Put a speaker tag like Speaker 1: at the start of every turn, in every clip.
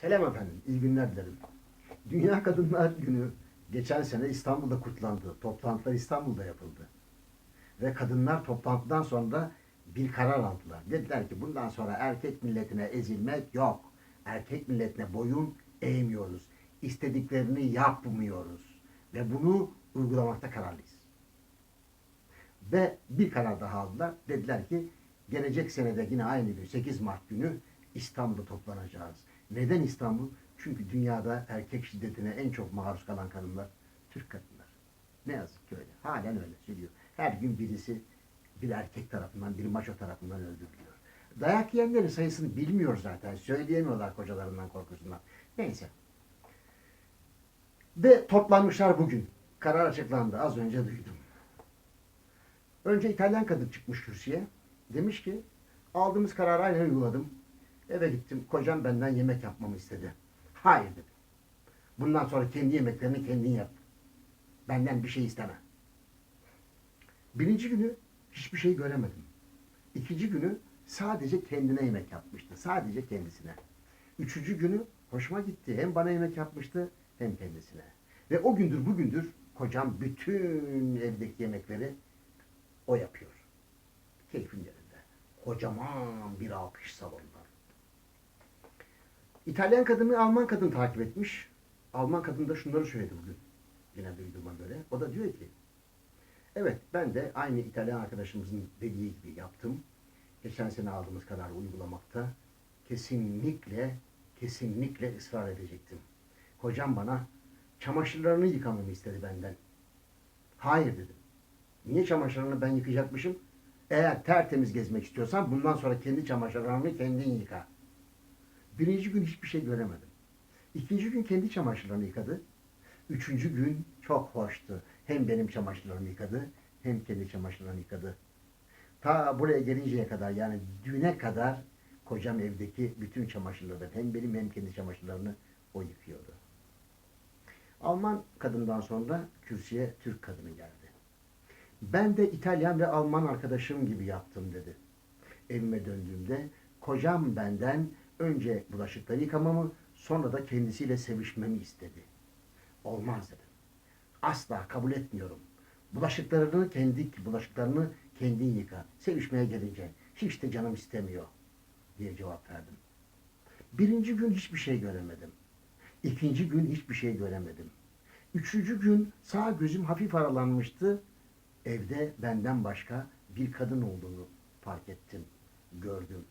Speaker 1: Selam efendim, iyi günler dilerim. Dünya Kadınlar Günü geçen sene İstanbul'da kutlandı. Toplantılar İstanbul'da yapıldı. Ve kadınlar toplantıdan sonra bir karar aldılar. Dediler ki bundan sonra erkek milletine ezilmek yok. Erkek milletine boyun eğmiyoruz. İstediklerini yapmıyoruz. Ve bunu uygulamakta kararlıyız. Ve bir karar daha aldılar. Dediler ki gelecek senede yine aynı gün 8 Mart günü İstanbul'da toplanacağız. Neden İstanbul? Çünkü dünyada erkek şiddetine en çok maruz kalan kadınlar Türk kadınlar. Ne yazık ki öyle. Halen öyle söylüyor. Her gün birisi bir erkek tarafından, bir maço tarafından öldürülüyor. Dayak yiyenlerin sayısını bilmiyor zaten. Söyleyemiyorlar kocalarından korkusundan. Neyse. Ve toplanmışlar bugün. Karar açıklandı. Az önce duydum. Önce İtalyan kadın çıkmış kürsüye. Demiş ki aldığımız kararı aynen uyguladım. Eve gittim. Kocam benden yemek yapmamı istedi. Hayır dedim. Bundan sonra kendi yemeklerini kendin yap. Benden bir şey isteme. Birinci günü hiçbir şey göremedim. İkinci günü sadece kendine yemek yapmıştı. Sadece kendisine. Üçüncü günü hoşuma gitti. Hem bana yemek yapmıştı hem kendisine. Ve o gündür bugündür kocam bütün evdeki yemekleri o yapıyor. Keyfin yerinde. Kocaman bir alkış salonunda. İtalyan kadını Alman kadın takip etmiş. Alman kadın da şunları söyledi bugün. Yine duyduğuma göre. O da diyor ki Evet ben de aynı İtalyan arkadaşımızın dediği gibi yaptım. Geçen sene aldığımız kararı uygulamakta kesinlikle kesinlikle ısrar edecektim. Kocam bana çamaşırlarını yıkamamı istedi benden. Hayır dedim. Niye çamaşırlarını ben yıkayacakmışım? Eğer tertemiz gezmek istiyorsan bundan sonra kendi çamaşırlarını kendin yıka. Birinci gün hiçbir şey göremedim. İkinci gün kendi çamaşırlarını yıkadı. Üçüncü gün çok hoştu. Hem benim çamaşırlarımı yıkadı hem kendi çamaşırlarını yıkadı. Ta buraya gelinceye kadar yani düğüne kadar kocam evdeki bütün çamaşırları hem benim hem kendi çamaşırlarını o yıkıyordu. Alman kadından sonra kürsüye Türk kadını geldi. Ben de İtalyan ve Alman arkadaşım gibi yaptım dedi. Evime döndüğümde kocam benden önce bulaşıkları yıkamamı sonra da kendisiyle sevişmemi istedi. Olmaz dedim. Asla kabul etmiyorum. Bulaşıklarını kendi bulaşıklarını kendin yıka. Sevişmeye gelince hiç de canım istemiyor diye cevap verdim. Birinci gün hiçbir şey göremedim. İkinci gün hiçbir şey göremedim. Üçüncü gün sağ gözüm hafif aralanmıştı. Evde benden başka bir kadın olduğunu fark ettim, gördüm.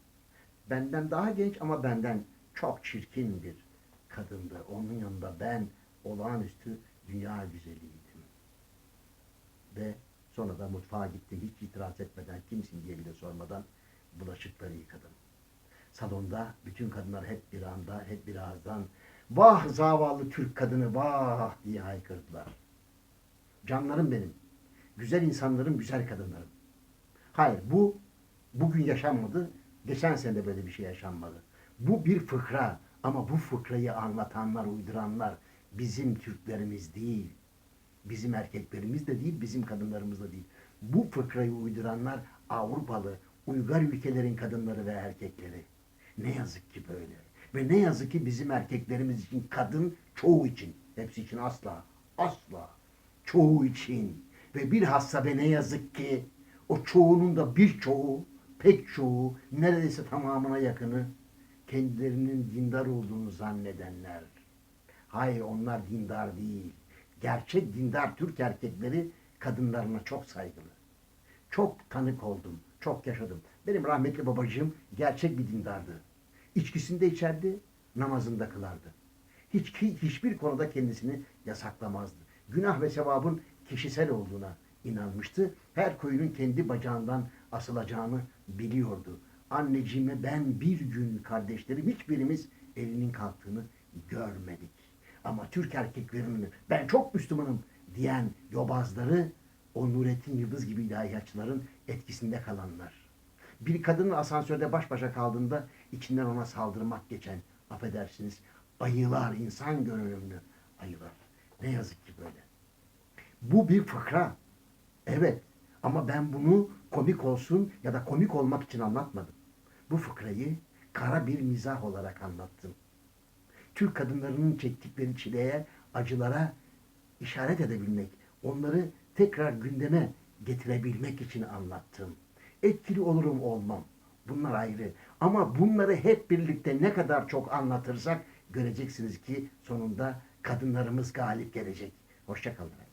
Speaker 1: Benden daha genç ama benden çok çirkin bir kadındı. Onun yanında ben olağanüstü dünya güzeliydim. Ve sonra da mutfağa gitti hiç itiraz etmeden, kimsin diye bile sormadan bulaşıkları yıkadım. Salonda bütün kadınlar hep bir anda, hep bir ağızdan vah zavallı Türk kadını vah diye haykırdılar. Canlarım benim. Güzel insanlarım, güzel kadınlarım. Hayır bu bugün yaşanmadı. Geçen sene böyle bir şey yaşanmadı. Bu bir fıkra ama bu fıkrayı anlatanlar, uyduranlar bizim Türklerimiz değil. Bizim erkeklerimiz de değil, bizim kadınlarımız da değil. Bu fıkrayı uyduranlar Avrupalı, uygar ülkelerin kadınları ve erkekleri. Ne yazık ki böyle. Ve ne yazık ki bizim erkeklerimiz için kadın çoğu için. Hepsi için asla. Asla. Çoğu için. Ve bilhassa ve ne yazık ki o çoğunun da birçoğu, pek çoğu, neredeyse tamamına yakını kendilerinin dindar olduğunu zannedenler. Hayır onlar dindar değil. Gerçek dindar Türk erkekleri kadınlarına çok saygılı. Çok tanık oldum, çok yaşadım. Benim rahmetli babacığım gerçek bir dindardı. İçkisinde içerdi, namazında kılardı. Hiç, hiçbir konuda kendisini yasaklamazdı. Günah ve sevabın kişisel olduğuna inanmıştı. Her koyunun kendi bacağından asılacağını biliyordu. Anneciğime ben bir gün kardeşlerim hiçbirimiz elinin kalktığını görmedik. Ama Türk erkeklerinin ben çok Müslümanım diyen yobazları o Nurettin Yıldız gibi ilahiyatçıların etkisinde kalanlar. Bir kadının asansörde baş başa kaldığında içinden ona saldırmak geçen, affedersiniz, ayılar, insan görünümlü ayılar. Ne yazık ki böyle. Bu bir fıkra. Evet ama ben bunu komik olsun ya da komik olmak için anlatmadım. Bu fıkrayı kara bir mizah olarak anlattım. Türk kadınlarının çektikleri çileye, acılara işaret edebilmek, onları tekrar gündeme getirebilmek için anlattım. Etkili olurum olmam. Bunlar ayrı. Ama bunları hep birlikte ne kadar çok anlatırsak göreceksiniz ki sonunda kadınlarımız galip gelecek. Hoşçakalın.